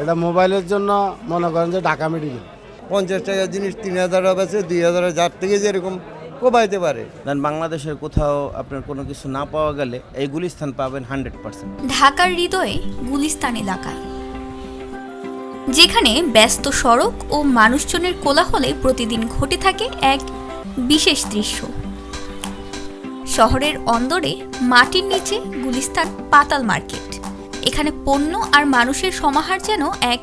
এটা মোবাইলের জন্য মনে করেন যে ঢাকা মেডিকেল পঞ্চাশ টাকার জিনিস তিন হাজার আছে দুই হাজার যার থেকে যেরকম কোবাইতে পারে। দেন বাংলাদেশের কোথাও আপনার কোনো কিছু না পাওয়া গেলে এই গুলিস্তান পাবেন হান্ড্রেড পার্সেন্ট। ঢাকার হৃদয়ে গুলিস্তান এলাকা যেখানে ব্যস্ত সড়ক ও মানুষজনের কোলাহলে প্রতিদিন ঘটে থাকে এক বিশেষ দৃশ্য। শহরের অন্দরে মাটির নিচে গুলিস্তান পাতাল মার্কেট। এখানে পণ্য আর মানুষের সমাহার যেন এক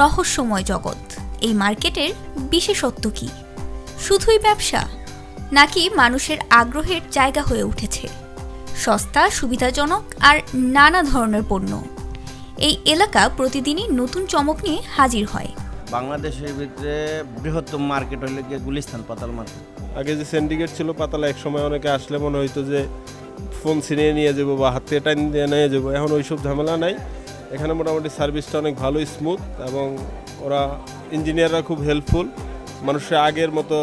রহস্যময় জগৎ। এই মার্কেটের বিশেষত্ব কি? শুধুই ব্যবসা নাকি মানুষের আগ্রহের জায়গা হয়ে উঠেছে? সস্তা সুবিধাজনক আর নানা ধরনের পণ্য। এই এলাকা প্রতিদিনই নতুন চমক নিয়ে হাজির হয়। বাংলাদেশের ভিতরে বৃহত্তম মার্কেট হলে গিয়ে গুলিস্তান পাতাল মার্কেট। আগে যে সিন্ডিকেট ছিল পাতালা এক সময় অনেকে আসলে মনে হইতো যে ফোন ছিনিয়ে নিয়ে যাব বা হাত টাইম দিয়ে নিয়ে যাব, এখন ওইসব ঝামেলা নাই। এখানে মোটামুটি সার্ভিসটা অনেক ভালো স্মুথ এবং ওরা ইঞ্জিনিয়াররা খুব হেল্পফুল মানুষের আগের মতো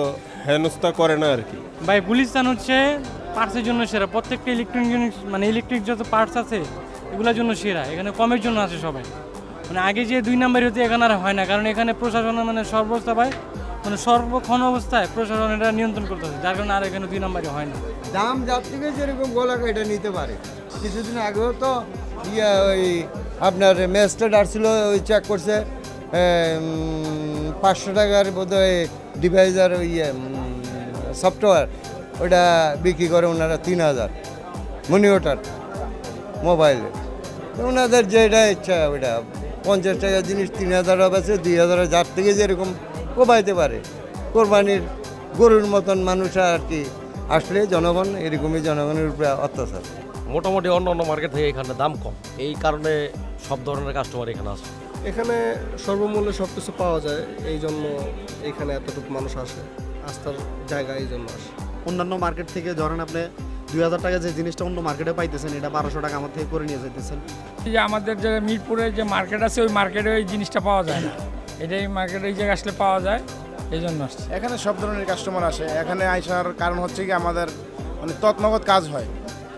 হেনস্থা করে না আর কি। ভাই, গুলিস্তান হচ্ছে পার্টসের জন্য সেরা। প্রত্যেকটা ইলেকট্রনিক জিনিস মানে ইলেকট্রিক যত পার্টস আছে, এগুলোর জন্য সেরা। এখানে কমের জন্য আছে সবাই। মানে আগে যে দুই নাম্বারই হতে এখানে আর হয় না। কারণ এখানে প্রশাসন মানে সর্বস্থা ভাই মানে সর্বক্ষণ অবস্থায় প্রশাসন এটা নিয়ন্ত্রণ করতে করতেছে যার কারণে আর এখানে দুই নাম্বারই হয় না। দাম যার থেকে যেরকম গোলাক এটা নিতে পারে। কিছুদিন আগেও তো ইয়া ওই আপনার ম্যাচটা আসছিল, ওই চেক করছে পাঁচশো টাকার বোধ হয় ডিভাইজার ওই সফটওয়্যার ওটা বিক্রি করে ওনারা তিন হাজার। মনি ওটার মোবাইলে ওনাদের যেটা ইচ্ছা, ওইটা। পঞ্চাশ টাকার জিনিস তিন হাজার আছে দুই হাজার যার থেকে যেরকম কোবাইতে পারে। কোরবানির গরুর মতন মানুষ আর কি আসলে জনগণ এরকমই জনগণের উপরে অত্যাচার। মোটামুটি অন্য অন্য মার্কেট থেকে এখানে দাম কম। এই কারণে সব ধরনের কাস্টমার এখানে আসে। এখানে সর্বমূল্যে সব কিছু পাওয়া যায় এই জন্য এখানে এতটুকু মানুষ আসে আস্থার জায়গা এই জন্য আসে। অন্যান্য মার্কেট থেকে ধরেন আপনি দুই হাজার টাকা যে জিনিসটা অন্য মার্কেটে পাইতেছেন এটা বারোশো টাকা আমার থেকে করে নিয়ে যেতেছেন এই যে আমাদের যে মিরপুরে যে মার্কেট আছে ওই মার্কেটে ওই জিনিসটা পাওয়া যায় না। এটাই মার্কেটে এই জায়গায় আসলে পাওয়া যায় এই জন্য আসছে। এখানে সব ধরনের কাস্টমার আসে। এখানে আসার কারণ হচ্ছে কি আমাদের মানে তৎনগদ কাজ হয়।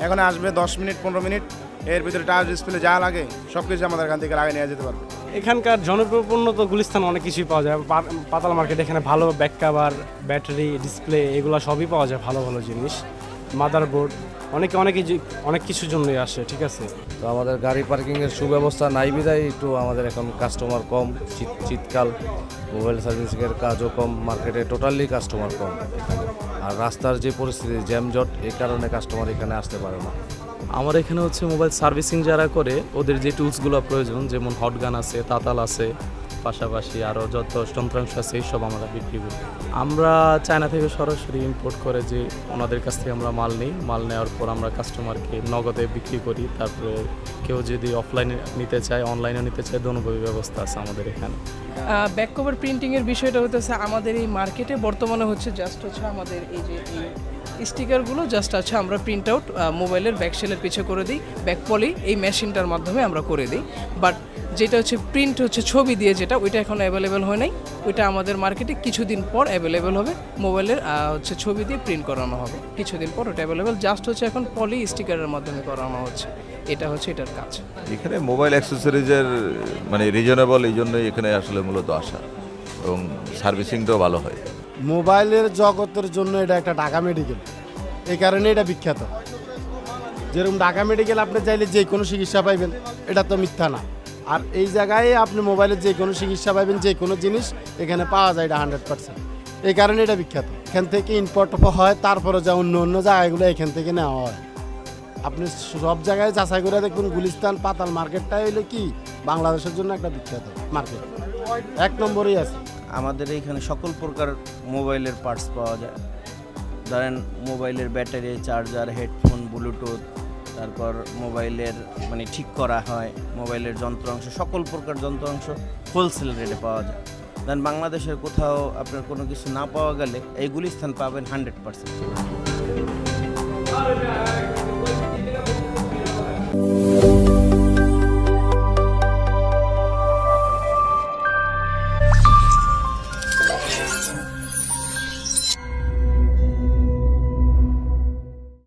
এখানে আসবে দশ মিনিট পনেরো মিনিট এর ভিতরে টাচ ডিসপ্লে যা লাগে সব কিছু আমাদের এখান থেকে লাগিয়ে নিয়ে যেতে পারবে। এখানকার জনপ্রিয় পণ্য তো গুলিস্তান অনেক কিছুই পাওয়া যায়। পাতাল মার্কেট এখানে ভালো ব্যাক কাভার ব্যাটারি ডিসপ্লে এগুলো সবই পাওয়া যায় ভালো ভালো জিনিস। মাদারবোর্ড অনেকে অনেক কিছু- অনেক কিছুর জন্যই আসে ঠিক আছে? তো আমাদের গাড়ি পার্কিংয়ের সুব্যবস্থা নাই বিদায় একটু আমাদের এখন কাস্টমার কম শীতকাল মোবাইল সার্ভিসিংয়ের কাজও কম মার্কেটে টোটালি কাস্টমার কম। আর রাস্তার যে পরিস্থিতি জ্যামজট এই কারণে কাস্টমার এখানে আসতে পারে না। আমার এখানে হচ্ছে মোবাইল সার্ভিসিং যারা করে ওদের যে টুলসগুলো প্রয়োজন যেমন হটগান আছে তাতাল আছে পাশাপাশি আরও যত যন্ত্রাংশ আছে, এইসব আমরা বিক্রি করি। আমরা চায়না থেকে সরাসরি ইম্পোর্ট করে যে ওনাদের কাছ থেকে আমরা মাল নিই, মাল নেওয়ার পর আমরা কাস্টমারকে নগদে বিক্রি করি। তারপরে কেউ যদি অফলাইনে নিতে চায় অনলাইনে নিতে চায়, দোনোভাবে ব্যবস্থা আছে আমাদের এখানে। ব্যাক কভার প্রিন্টিংয়ের বিষয়টা হতেছে আমাদের এই মার্কেটে বর্তমানে হচ্ছে জাস্ট হচ্ছে আমাদের এই যে স্টিকারগুলো জাস্ট আছে, আমরা প্রিন্ট আউট মোবাইলের ব্যাক সেলের পিছে করে দিই ব্যাক পলি এই মেশিনটার মাধ্যমে আমরা করে দিই। বাট যেটা হচ্ছে প্রিন্ট হচ্ছে ছবি দিয়ে যেটা, ওইটা এখন অ্যাভেলেবেল হয় নাই। ওইটা আমাদের মার্কেটে কিছুদিন পর অ্যাভেলেবেল হবে। মোবাইলের হচ্ছে ছবি দিয়ে প্রিন্ট করানো হবে। কিছুদিন পর ওটা অ্যাভেলেবেল জাস্ট হচ্ছে এখন পলি স্টিকারের মাধ্যমে করানো হচ্ছে। এটা হচ্ছে এটার কাজ। এখানে মোবাইল অ্যাক্সেসরিজের মানে রিজনেবল এই জন্যই এখানে আসলে মূলত আসা। এবং সার্ভিসিংটাও ভালো হয়। মোবাইলের জগতের জন্য এটা একটা ঢাকা মেডিকেল এই কারণে এটা বিখ্যাত। যেরকম ঢাকা মেডিকেল আপনি চাইলে যে কোনো চিকিৎসা পাইবেন, এটা তো মিথ্যা না। আর এই জায়গায় আপনি মোবাইলের যে কোনো চিকিৎসা পাইবেন, যে কোনো জিনিস এখানে পাওয়া যায় এটা হান্ড্রেড পার্সেন্ট এই কারণে এটা বিখ্যাত। এখান থেকে ইম্পোর্ট হয়, তারপরে যা অন্য অন্য জায়গাগুলো এখান থেকে নেওয়া হয়। আপনি সব জায়গায় যাচাই করে দেখবেন গুলিস্তান, পাতাল মার্কেটটা হইল কি? বাংলাদেশের জন্য একটা বিখ্যাত মার্কেট। এক নম্বরেই আছে। আমাদের এইখানে সকল প্রকার মোবাইলের পার্টস পাওয়া যায়। ধরেন মোবাইলের ব্যাটারি চার্জার হেডফোন ব্লুটুথ তারপর মোবাইলের মানে ঠিক করা হয়, মোবাইলের যন্ত্রাংশ, সকল প্রকার যন্ত্রাংশ হোলসেল রেটে পাওয়া যায়। দেন বাংলাদেশের কোথাও আপনার কোনো কিছু না পাওয়া গেলে এই গুলিস্তান পাবেন হান্ড্রেড পার্সেন্ট